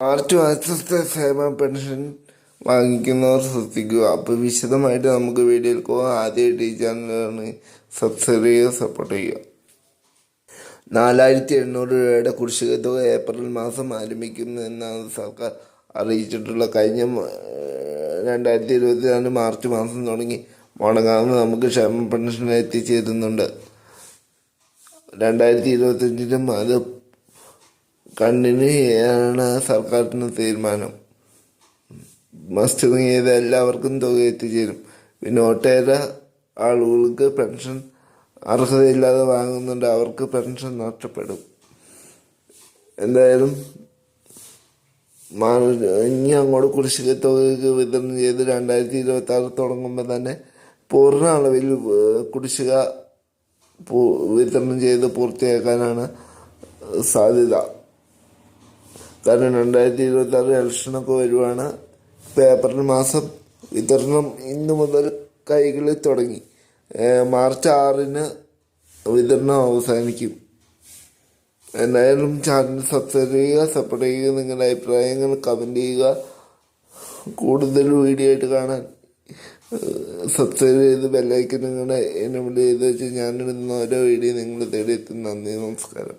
March മാസത്തെ ക്ഷേമ pension വാങ്ങിക്കുന്നവർ ശ്രദ്ധിക്കുക. അപ്പോൾ വിശദമായിട്ട് നമുക്ക് വീഡിയോയിൽ പോകാം ആദ്യമായിട്ട് ഈ ചാനലാണ് സപ്പോർട്ട് ചെയ്യുക. നാലായിരത്തി എണ്ണൂറ് രൂപയുടെ കുടിശ്ശിക തുക ഏപ്രിൽ മാസം ആരംഭിക്കുന്നതെന്നാണ് സർക്കാർ അറിയിച്ചിട്ടുള്ള കഴിഞ്ഞ രണ്ടായിരത്തി ഇരുപത്തിനാല് മാർച്ച് മാസം തുടങ്ങി മുടങ്ങാമെന്ന് നമുക്ക് ക്ഷേമ പെൻഷൻ എത്തിച്ചേരുന്നുണ്ട്. രണ്ടായിരത്തി ഇരുപത്തഞ്ചിലും അത് കണ്ടിന്യൂ ചെയ്യാനാണ് സർക്കാരിന്റെ തീരുമാനം. മസ്റ്റ് ചെയ്ത എല്ലാവർക്കും തുക എത്തിച്ചേരും. പിന്നെ ഒട്ടേറെ ആളുകൾക്ക് പെൻഷൻ അർഹതയില്ലാതെ വാങ്ങുന്നുണ്ട്. അവർക്ക് പെൻഷൻ നഷ്ടപ്പെടും. എന്തായാലും ഇനി അങ്ങോട്ട് കുടിശ്ശിക തുകയ്ക്ക് വിതരണം ചെയ്ത് രണ്ടായിരത്തി ഇരുപത്തി ആറ് തുടങ്ങുമ്പോൾ തന്നെ പൂർണ അളവിൽ കുടിശ്ശിക വിതരണം ചെയ്ത് പൂർത്തിയാക്കാനാണ് സാധ്യത. കാരണം രണ്ടായിരത്തി ഇരുപത്തി ആറ് ഇലക്ഷനൊക്കെ വരുവാണ്. പേപ്പറിൽ മാസം വിതരണം ഇന്ന് മുതൽ കൈകളിൽ തുടങ്ങി. മാർച്ച് ആറിന് വിതരണം അവസാനിക്കും. എന്തായാലും ചാനൽ സബ്സ്ക്രൈബ് ചെയ്യുക സപ്പോർട്ട് ചെയ്യുക നിങ്ങളുടെ അഭിപ്രായങ്ങൾ കമന്റ് ചെയ്യുക. കൂടുതൽ വീഡിയോ ആയിട്ട് കാണാൻ സബ്സ്ക്രൈബ് ചെയ്ത് ബെല്ലൈക്കൻ നിങ്ങളുടെ എന്നെ ചെയ്ത് വെച്ച് ഞാനിടുന്ന ഓരോ വീഡിയോ നിങ്ങൾ തേടി നന്ദി നമസ്കാരം.